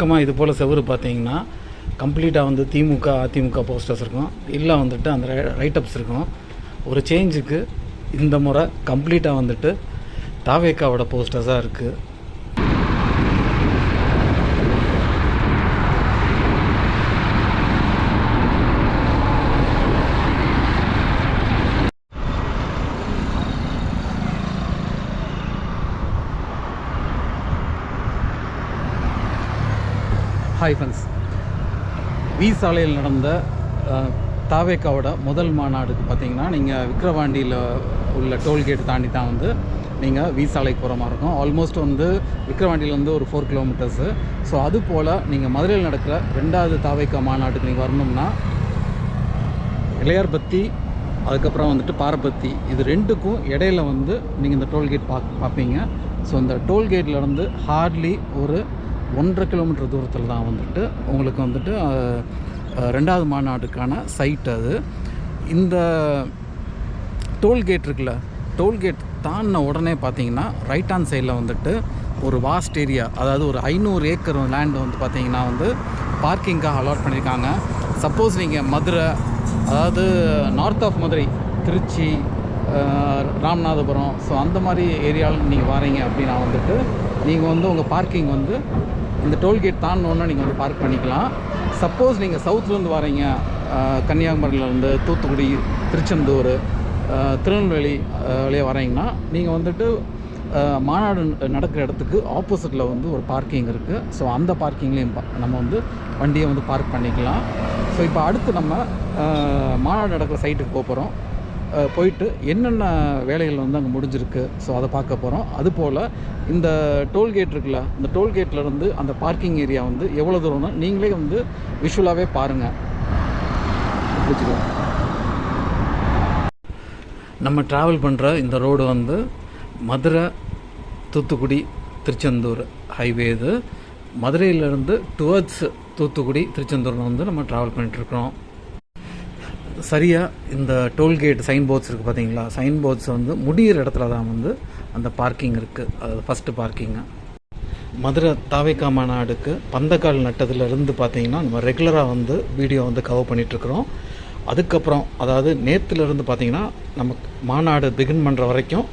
பக்கமாக இது போல் செவுரு பார்த்தீங்கன்னா கம்ப்ளீட்டாக வந்து திமுக அதிமுக போஸ்டர்ஸ் இருக்கும். இல்லை வந்துட்டு அந்த ரைட்டப்ஸ் இருக்கும். ஒரு சேஞ்சுக்கு இந்த முறை கம்ப்ளீட்டாக வந்துட்டு தாவேக்காவோட போஸ்டர்ஸாக இருக்குது ஹாய் ஃப்ரெண்ட்ஸ் வி சாலையில் நடந்த தாவேக்காவோட முதல் மாநாடுக்கு பார்த்தீங்கன்னா நீங்கள் விக்ரவாண்டியில் உள்ள டோல்கேட் தாண்டி தான் வந்து நீங்கள் வி சாலைக்கு போகிற மாதிரி இருக்கும். ஆல்மோஸ்ட் வந்து விக்ரவாண்டியில் வந்து ஒரு ஃபோர் கிலோமீட்டர்ஸு ஸோ அது போல் நீங்கள் மதுரையில் நடக்கிற ரெண்டாவது தாவேக்கா மாநாட்டுக்கு நீங்கள் வரணும்னா இளையார்பத்தி அதுக்கப்புறம் வந்துட்டு பாரபத்தி இது ரெண்டுக்கும் இடையில வந்து நீங்கள் இந்த டோல்கேட் பா பார்ப்பீங்க. ஸோ இந்த டோல்கேட்லேருந்து ஹார்ட்லி ஒரு ஒன்றரை கிலோமீட்டர் தூரத்தில் தான் வந்துட்டு உங்களுக்கு வந்துட்டு ரெண்டாவது மாநாட்டுக்கான சைட் அது. இந்த டோல்கேட் இருக்குல்ல டோல்கேட் தாண்டின உடனே பார்த்தீங்கன்னா ரைட் ஹேண்ட் சைடில் வந்துட்டு ஒரு வாஸ்ட் ஏரியா அதாவது ஒரு ஐநூறு ஏக்கர் லேண்ட் வந்து பார்த்தீங்கன்னா வந்து பார்க்கிங்காக அலாட் பண்ணியிருக்காங்க சப்போஸ் நீங்கள் மதுரை அதாவது north of Madurai Tiruchi Ramanathapuram so அந்த மாதிரி ஏரியாவில் நீங்கள் வாரீங்க அப்படின்னா வந்துட்டு நீங்கள் வந்து உங்கள் பார்க்கிங் வந்து இந்த டோல்கேட் தாண்டினோன்னா நீங்கள் வந்து பார்க் பண்ணிக்கலாம். சப்போஸ் நீங்கள் சவுத்துலேருந்து வரீங்க கன்னியாகுமரியிலேருந்து தூத்துக்குடி திருச்செந்தூர் திருநெல்வேலி வழியே வரீங்கன்னா நீங்கள் வந்துட்டு மாநாடு நடக்கிற இடத்துக்கு ஆப்போசிட்டில் வந்து ஒரு பார்க்கிங் இருக்குது ஸோ அந்த பார்க்கிங்லேயும் நம்ம வந்து வண்டியை வந்து பார்க் பண்ணிக்கலாம். ஸோ இப்போ அடுத்து நம்ம மாநாடு நடக்கிற சைட்டுக்கு போக போகிறோம் போயிட்டு என்னென்ன வேலைகள் வந்து அங்கே முடிஞ்சிருக்கு. ஸோ அதை பார்க்க போகிறோம் அதுபோல் இந்த டோல்கேட் இருக்குல்ல இந்த டோல்கேட்லேருந்து அந்த பார்க்கிங் ஏரியா வந்து எவ்வளோ தூரம்னு நீங்களே வந்து விஷுவலாகவே பாருங்கள் நம்ம ட்ராவல் பண்ணுற இந்த ரோடு வந்து மதுரை தூத்துக்குடி திருச்செந்தூர் ஹைவே இது. மதுரையிலேருந்து டுவர்ட்ஸ் தூத்துக்குடி திருச்செந்தூர் வந்து நம்ம ட்ராவல் பண்ணிகிட்ருக்குறோம் சரியாக இந்த டோல்கேட் சைன் போர்ட்ஸ் இருக்குது பார்த்தீங்களா சைன் போர்ட்ஸ் வந்து முடிகிற இடத்துல தான் வந்து அந்த பார்க்கிங் இருக்குது அது ஃபஸ்ட்டு பார்க்கிங்கு மதுரை தாவேக்கா மாநாடுக்கு பந்தக்கால் நட்டதுலேருந்து பார்த்தீங்கன்னா நம்ம ரெகுலராக வந்து வீடியோ வந்து கவர் பண்ணிகிட்ருக்குறோம் அதுக்கப்புறம் அதாவது நேற்றுலேருந்து பார்த்தீங்கன்னா நமக்கு மாநாடு பிகின் பண்ணுற வரைக்கும்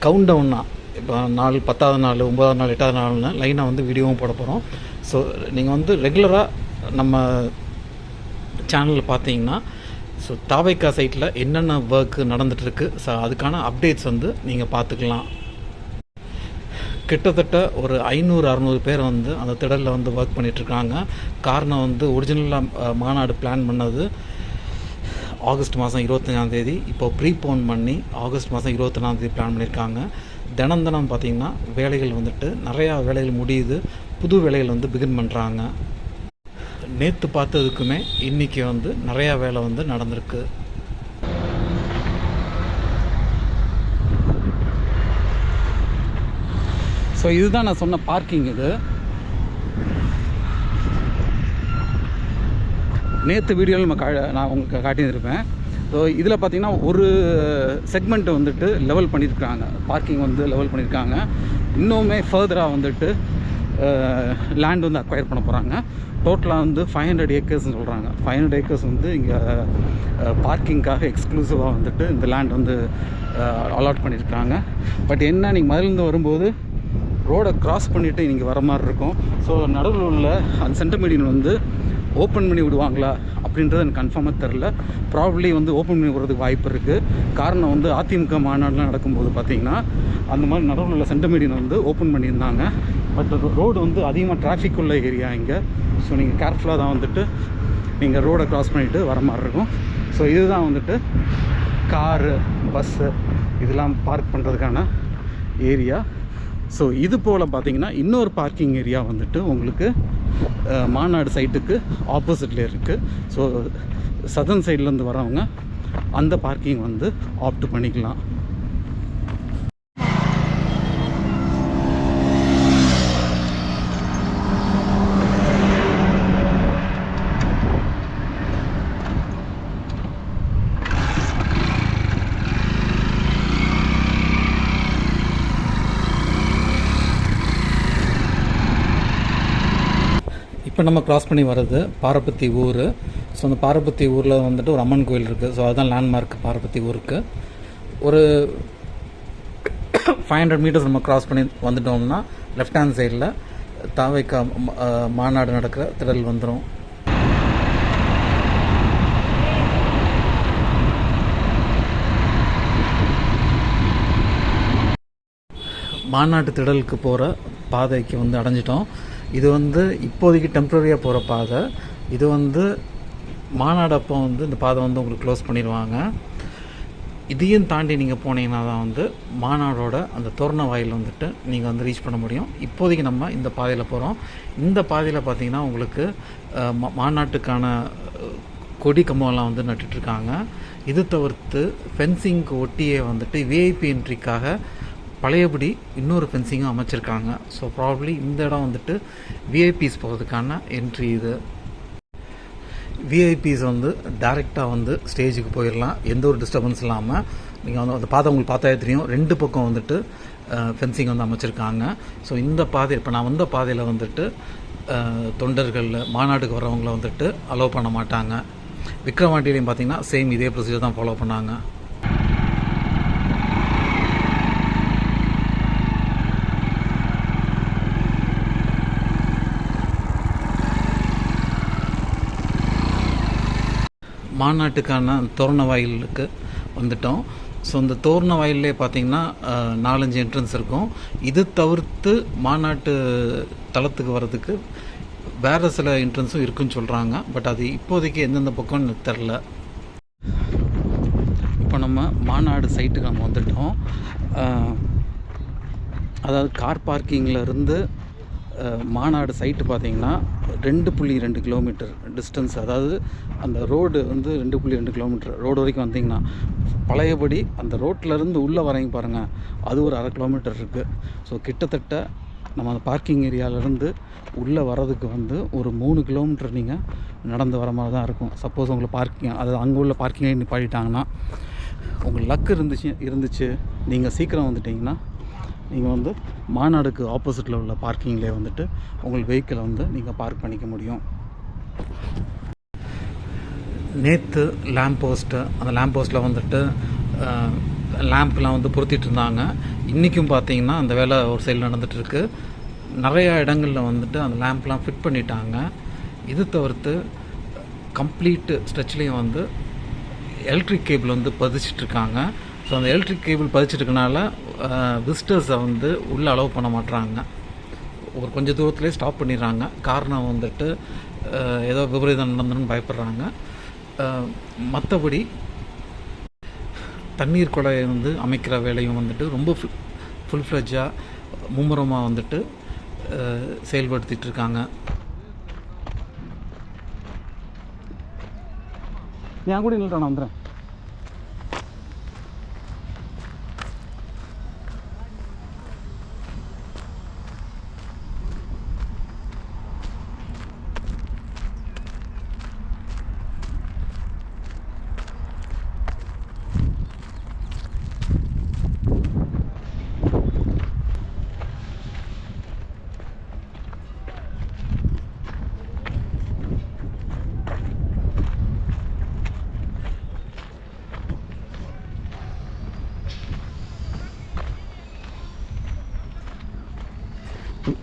கவுண்ட் டவுனாக இப்போ நாள் பத்தாவது நாள் ஒம்பதாவது நாள் எட்டாவது நாள்னு லைனாக வந்து வீடியோவும் போட போகிறோம் ஸோ நீங்கள் வந்து ரெகுலராக நம்ம சேனலில் பார்த்தீங்கன்னா ஸோ தாவைக்கா சைட்டில் என்னென்ன ஒர்க் நடந்துகிட்ருக்கு ஸோ அதுக்கான அப்டேட்ஸ் வந்து நீங்கள் பார்த்துக்கலாம். கிட்டத்தட்ட ஒரு ஐநூறு அறநூறு பேர் வந்து அந்த திடலில் வந்து ஒர்க் பண்ணிகிட்ருக்காங்க காரணம் வந்து ஒரிஜினலாக மாநாடு பிளான் பண்ணது ஆகஸ்ட் மாதம் இருபத்தஞ்சாந்தேதி இப்போ ப்ரீபோன் பண்ணி ஆகஸ்ட் மாதம் இருபத்தொன்னாந்தேதி பிளான் பண்ணியிருக்காங்க தினம் தினம் பார்த்திங்கன்னா வேலைகள் வந்துட்டு நிறையா வேலைகள் முடியுது. புது வேலைகள் வந்து பிகின் பண்ணுறாங்க நேற்று பார்த்ததுக்குமே இன்றைக்கி வந்து நிறையா வேலை வந்து நடந்திருக்கு. ஸோ இதுதான் நான் சொன்ன பார்க்கிங் இது. நேற்று வீடியோவில் நம்ம கா நான் உங்களுக்கு காட்டியிருப்பேன் ஸோ இதில் பார்த்தீங்கன்னா ஒரு செக்மெண்ட்டை வந்துட்டு லெவல் பண்ணியிருக்காங்க பார்க்கிங் வந்து லெவல் பண்ணியிருக்காங்க. இன்னுமே ஃபர்தராக வந்துட்டு லேண்ட் வந்து அக்வயர் பண்ண போகிறாங்க டோட்டலாக வந்து ஃபைவ் ஹண்ட்ரட் ஏக்கர்ஸ்னு சொல்கிறாங்க ஃபைவ் ஹண்ட்ரட் ஏக்கர்ஸ் வந்து இங்கே பார்க்கிங்காக எக்ஸ்க்ளூசிவாக வந்துட்டு இந்த லேண்ட் வந்து அலாட் பண்ணியிருக்காங்க பட் என்ன நீங்கள் மதுலேருந்து வரும்போது ரோடை க்ராஸ் பண்ணிவிட்டு நீங்கள் வர மாதிரி இருக்கும். ஸோ நடுவில் உள்ள அந்த சென்டமீடியன் வந்து ஓப்பன் பண்ணி விடுவாங்களா அப்படின்றது எனக்கு கன்ஃபார்மாக தெரில ப்ராப்ளி வந்து ஓப்பன் பண்ணி விடுறதுக்கு வாய்ப்பு இருக்குது காரணம் வந்து அதிமுக மாநாடுலாம் நடக்கும்போது பார்த்திங்கன்னா அந்த மாதிரி நடுவில் உள்ள சென்டர்மீடியன் வந்து ஓப்பன் பண்ணியிருந்தாங்க. பட் ரோடு வந்து அதிகமாக டிராஃபிக் உள்ள ஏரியா இங்கே. ஸோ நீங்கள் கேர்ஃபுல்லாக தான் வந்துட்டு நீங்கள் ரோடை க்ராஸ் பண்ணிவிட்டு வர மாதிரி இருக்கும். ஸோ இதுதான் வந்துட்டு காரு பஸ்ஸு இதெல்லாம் பார்க் பண்ணுறதுக்கான ஏரியா ஸோ இது போல் பார்த்தீங்கன்னா இன்னொரு பார்க்கிங் ஏரியா வந்துட்டு உங்களுக்கு மாநாடு சைட்டுக்கு ஆப்போசிட்டில் இருக்குது ஸோ சதன் சைட்லேருந்து வரவங்க அந்த பார்க்கிங் வந்து ஆப்ட் பண்ணிக்கலாம். இப்போ நம்ம கிராஸ் பண்ணி வர்றது பாரபத்தி ஊர். ஸோ அந்த பாரபத்தி ஊரில் வந்துட்டு ஒரு அம்மன் கோயில் இருக்குது ஸோ அதுதான் லேண்ட்மார்க் பாரபத்தி ஊருக்கு. ஒரு ஃபைவ் ஹண்ட்ரட் மீட்டர்ஸ் நம்ம கிராஸ் பண்ணி வந்துட்டோம்னா லெஃப்ட் ஹேண்ட் சைடில் தாவைக்கா மாநாடு நடக்கிற திடல் வந்துடும் மாநாட்டு திடலுக்கு போகிற பாதைக்கு வந்து அடைஞ்சிட்டோம். இது வந்து இப்போதைக்கு டெம்ப்ரரியாக போகிற பாதை. இது வந்து மாநாடப்போ வந்து இந்த பாதை வந்து உங்களுக்கு க்ளோஸ் பண்ணிடுவாங்க. இதையும் தாண்டி நீங்கள் போனீங்கன்னா தான் வந்து மாநாடோட அந்த தோரண வாயில் வந்துட்டு நீங்கள் வந்து ரீச் பண்ண முடியும். இப்போதைக்கு நம்ம இந்த பாதையில் போகிறோம் இந்த பாதையில் பார்த்தீங்கன்னா உங்களுக்கு மா- மாநாட்டுக்கான கொடி கம்பம்லாம் வந்து நட்டுட்ருக்காங்க இது தவிர்த்து ஃபென்சிங்க்கு ஒட்டியே வந்துட்டு விஐபி என்ட்ரிக்காக பழையபடி இன்னொரு ஃபென்சிங்கும் அமைச்சிருக்காங்க. ஸோ ப்ராப்ளி இந்த இடம் வந்துட்டு விஐபிஸ் போகிறதுக்கான என்ட்ரி இது. விஐபிஸ் வந்து டைரெக்டாக வந்து ஸ்டேஜுக்கு போயிடலாம் எந்த ஒரு டிஸ்டர்பன்ஸ் இல்லாமல் நீங்கள் வந்து அந்த பாதை உங்களுக்கு பார்த்தாலே தெரியும். ரெண்டு பக்கம் வந்துட்டு ஃபென்சிங் வந்து அமைச்சிருக்காங்க. ஸோ இந்த பாதை இப்போ நான் வந்த பாதையில் வந்துட்டு தொண்டர்கள் மாநாட்டுக்கு வரவங்கள வந்துட்டு அலோவ் பண்ண மாட்டாங்க. விக்ரவாண்டிலையும் பார்த்தீங்கன்னா சேம் இதே ப்ரொசீஜர் தான் ஃபாலோ பண்ணாங்க. மாநாட்டுக்கான தோரண வாயிலுக்கு வந்துட்டோம். ஸோ இந்த தோரண வாயிலே பார்த்தீங்கன்னா நாலஞ்சு என்ட்ரன்ஸ் இருக்கும். இது தவிர்த்து மாநாட்டு தளத்துக்கு வர்றதுக்கு வேறு சில என்ட்ரன்ஸும் இருக்குன்னு சொல்கிறாங்க பட் அது இப்போதைக்கு எந்தெந்த பக்கம்னு தெரில இப்போ நம்ம மாநாடு சைட்டுக்கு நம்ம வந்துட்டோம். அதாவது கார் பார்க்கிங்கில் இருந்து மாநாடு சைட்டு பார்த்தீங்கன்னா ரெண்டு புள்ளி ரெண்டு கிலோமீட்டர் டிஸ்டன்ஸ் அதாவது அந்த ரோடு வந்து ரெண்டு புள்ளி ரெண்டு கிலோமீட்டர் ரோடு வரைக்கும் வந்தீங்கன்னா பழையபடி அந்த ரோட்டிலருந்து இருந்து உள்ளே வரையும் பாருங்கள் அது ஒரு அரை கிலோமீட்டர் இருக்குது ஸோ கிட்டத்தட்ட நம்ம அந்த பார்க்கிங் ஏரியாவிலேருந்து உள்ளே வர்றதுக்கு வந்து ஒரு மூணு கிலோமீட்டர் நீங்கள் நடந்து வர மாதிரி தான் இருக்கும். சப்போஸ் உங்களுக்கு பார்க்கிங் அதாவது அங்கே உள்ள பார்க்கிங்கே நிப்பாட்டிட்டாங்கன்னா உங்களுக்கு லக் இருந்துச்சு இருந்துச்சு. நீங்கள் சீக்கிரம் வந்துட்டீங்கன்னா நீங்கள் வந்து மாநாடுக்கு ஆப்போசிட்டில் உள்ள பார்க்கிங்லேயே வந்துட்டு உங்கள் வெஹிக்கிளை வந்து நீங்கள் பார்க் பண்ணிக்க முடியும். நேற்று லேம்ப் போஸ்ட்டு அந்த லேம்ப் போஸ்ட்டில் வந்துட்டு லேம்ப்லாம் வந்து பொருத்திட்டு இருந்தாங்க. இன்றைக்கும் பார்த்தீங்கன்னா அந்த வேலை ஒரு சைடில் நடந்துகிட்ருக்கு நிறையா இடங்களில் வந்துட்டு அந்த லேம்ப்லாம் ஃபிட் பண்ணிட்டாங்க. இது தவிர்த்து கம்ப்ளீட்டு ஸ்ட்ரெச்லேயும் வந்து எலக்ட்ரிக் கேபிள் வந்து பதிச்சிட்ருக்காங்க ஸோ அந்த எலக்ட்ரிக் கேபிள் பதிச்சிருக்கனால விசிட்டர்ஸை வந்து உள்ளே அலோவ் பண்ண மாட்டுறாங்க ஒரு கொஞ்சம் தூரத்துலேயே ஸ்டாப் பண்ணிடுறாங்க. காரணம் வந்துட்டு ஏதோ விபரீதம் நடந்துன்னு பயப்படுறாங்க. மற்றபடி தண்ணீர் குழாய் வந்து அமைக்கிற வேலையும் வந்துட்டு ரொம்ப ஃபுல் ஃபுல் ஃப்ளெஜாக மும்முரமாக வந்துட்டு செயல்படுத்திகிட்டு இருக்காங்க ஏன் கூட நில்றேன் நான் வந்துடுறேன்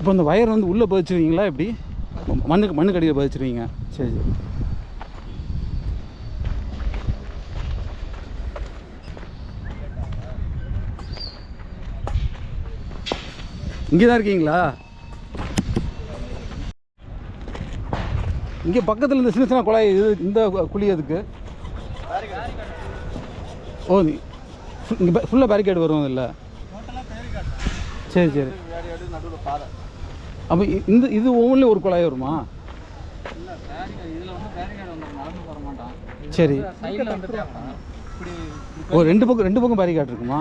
இப்போ இந்த வயர் வந்து உள்ளே பதிச்சிருவீங்களா எப்படி? மண்ணுக்கு மண்ணுக்கு அடியில் பதிச்சிருவீங்க. சரி சரி. இங்கே தான் இருக்கீங்களா? இங்கே பக்கத்தில் இந்த சின்ன சின்ன குழாய் இது இந்த குழி அதுக்கு ஓ இங்கே ஃபுல்லாக பேரிகேடு வரும் இல்லை சரி சரி. அப்போ இந்த இது ஒவ்வொன்றிலும் ஒரு குழாய் வருமா? சரி. ஓ ரெண்டு பக்கம் ரெண்டு பக்கம் பேரிகாட் இருக்குமா?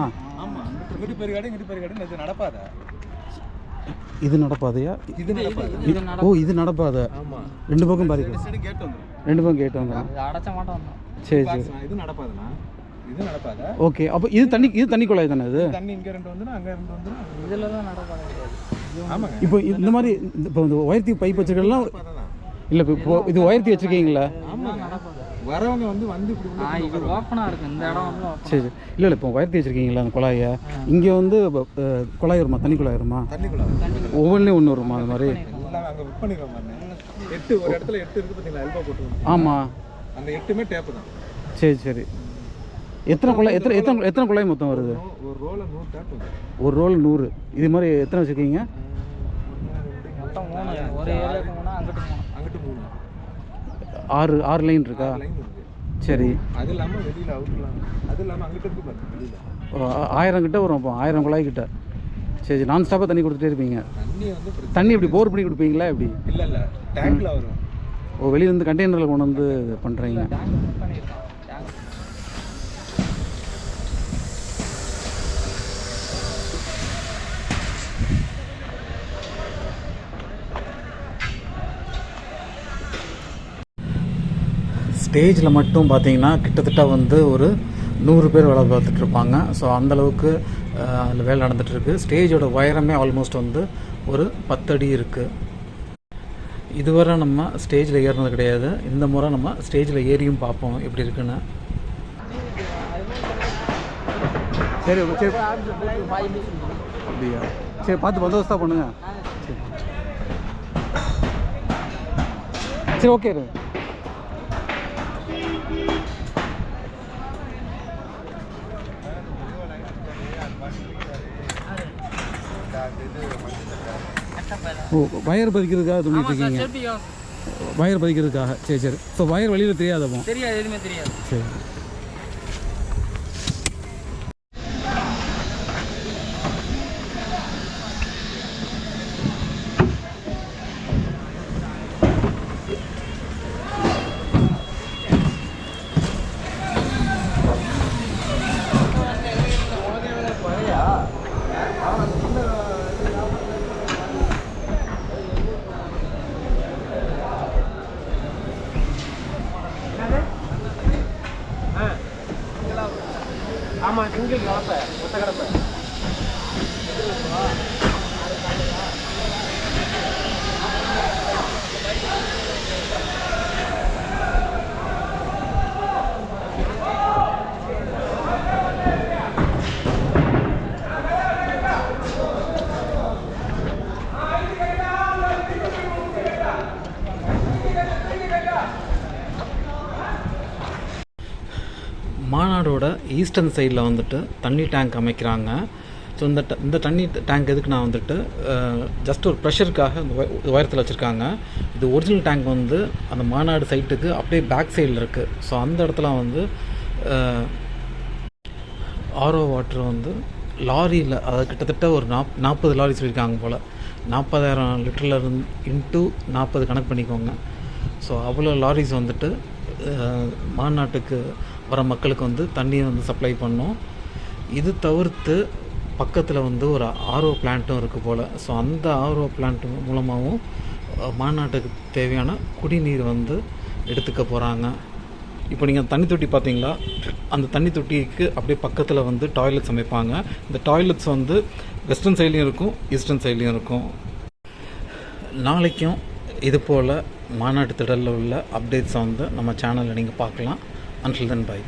இது நடப்பாத? இது நடப்பாதையா? நடப்பாது? ஓ இது நடப்பாதை? ஆமா. ரெண்டு பக்கம் பேரிகாட் கேட் ரெண்டு பக்கம் கேட்டு வந்துடும் சரி சரி. இது நடப்பாதுண்ணா. இது நடப்பாத? ஓகே அப்போ இது தண்ணி இது தண்ணி குழாய் தானே இது தண்ணி இங்க ரெண்டு வந்துடும் அங்க ரெண்டு வந்துடும் இதில் தான் ஆமாங்க இப்போ இந்த மாதிரி இந்த- இப்போ இந்த உயர்த்தி பைப் நடப்பாதான் இல்லை இப்போ இது உயர்த்தி வச்சுருக்கீங்களா? வரவங்க வந்து வந்து ஓப்பனாக இருக்குது இந்த இடம். சரி சரி. இல்லை இல்லை இப்போ உயர்த்தி வச்சுருக்கீங்களா அந்த குழாயை? இங்கே வந்து குழாய் வருமா? தண்ணி குழாய் வருமா? தண்ணிக்குள்ள ஒவ்வொன்றிலையும் ஒன்று வருமா அது மாதிரி? எட்டு ஒரு இடத்துல எட்டு இருக்கு பார்த்தீங்களா எல்பா ஆமாம் அந்த எட்டுமே டேப்பு தான். சரி சரி. எத்தனை குழாய் எத்தனை எத்தனை எத்தனை குழாய் மொத்தம் வருது? ஒரு ரோல நூறு ஒரு ரோல் நூறு. இது மாதிரி எத்தனை வச்சுருக்கீங்க? ஆறு. ஆறு லைன் இருக்கா? சரி. அது இல்லாமல் வெளியில் அவுட்லாம் அது இல்லாமல் அங்கிட்டு இருக்கு பாருங்க ஆயிரம் கிட்ட வரும் அப்போ. ஆயிரம் குழாய் கிட்ட. சரி நான் ஸ்டாப்பாக தண்ணி கொடுத்துட்டே இருப்பீங்க. தண்ணி வந்து பிரச்சனை தண்ணி எப்படி போர் பண்ணி கொடுப்பீங்களா எப்படி? இல்லை இல்லை. டேங்க்ல வரும். ஓ வெளியிலேருந்து கண்டெய்னரில் கொண்டு வந்து பண்ணுறீங்க டேங்க் புக் பண்ணியிருக்கோம் டேங்க் ஸ்டேஜில் மட்டும் பார்த்தீங்கன்னா கிட்டத்தட்ட வந்து ஒரு நூறு பேர் வேலை பார்த்துட்டு இருப்பாங்க. ஸோ அந்தளவுக்கு அதில் வேலை நடந்துகிட்ருக்கு ஸ்டேஜோட உயரமே ஆல்மோஸ்ட் வந்து ஒரு பத்தடி இருக்குது இதுவரை நம்ம ஸ்டேஜில் ஏறினது கிடையாது. இந்த முறை நம்ம ஸ்டேஜில் ஏறியும் பார்ப்போம் எப்படி இருக்குன்னு. சரி சரி. அப்படியா? சரி பார்த்து பந்தோபஸ்தாக பண்ணுங்க. சரி ஓகே. ஓ வயர் பதிக்கிறதுக்காக துணிட்டு இருக்கீங்க. வயர் பதிக்கிறதுக்காக சரி சரி. ஸோ வயர் வெளியில் தெரியாதப்போ தெரியாது எதுவுமே தெரியாது. சரி. ஈஸ்டர்ன் சைடில் வந்துட்டு தண்ணி டேங்க் அமைக்கிறாங்க. ஸோ இந்த ட- இந்த தண்ணி டேங்க் எதுக்கு நான் வந்துட்டு ஜஸ்ட் ஒரு ப்ரெஷருக்காக இந்த உயரத்தில் வச்சுருக்காங்க. இது ஒரிஜினல் டேங்க் வந்து அந்த மாநாடு சைட்டுக்கு அப்படியே பேக் சைடில் இருக்குது ஸோ அந்த இடத்துல வந்து ஆர்ஓ வாட்டர் வந்து லாரியில் அதாவது கிட்டத்தட்ட ஒரு நாப் நாற்பது லாரி சொல்லியிருக்காங்க போல். நாற்பதாயிரம் லிட்டரில் இருந்து இன்ட்டு நாற்பது கணக்கு பண்ணிக்கோங்க. ஸோ அவ்வளோ லாரிஸ் வந்துட்டு மாநாட்டுக்கு வர மக்களுக்கு வந்து தண்ணியை வந்து சப்ளை பண்ணோம். இது தவிர்த்து பக்கத்தில் வந்து ஒரு ஆர்ஓ பிளான்ட்டும் இருக்குது போல். ஸோ அந்த ஆர்ஓ பிளான்ட் மூலமாகவும் மாநாட்டுக்கு தேவையான குடிநீர் வந்து எடுத்துக்க போகிறாங்க இப்போ நீங்கள் தண்ணி தொட்டி பார்த்தீங்களா அந்த தண்ணி தொட்டிக்கு அப்படியே பக்கத்தில் வந்து டாய்லெட்ஸ் அமைப்பாங்க. இந்த டாய்லெட்ஸ் வந்து வெஸ்டர்ன் சைட்லேயும் இருக்கும் ஈஸ்டர்ன் சைட்லேயும் இருக்கும். நாளைக்கும் இது போல் மாநாட்டு திடலில் உள்ள அப்டேட்ஸை வந்து நம்ம சேனலில் நீங்கள் பார்க்கலாம். Until then by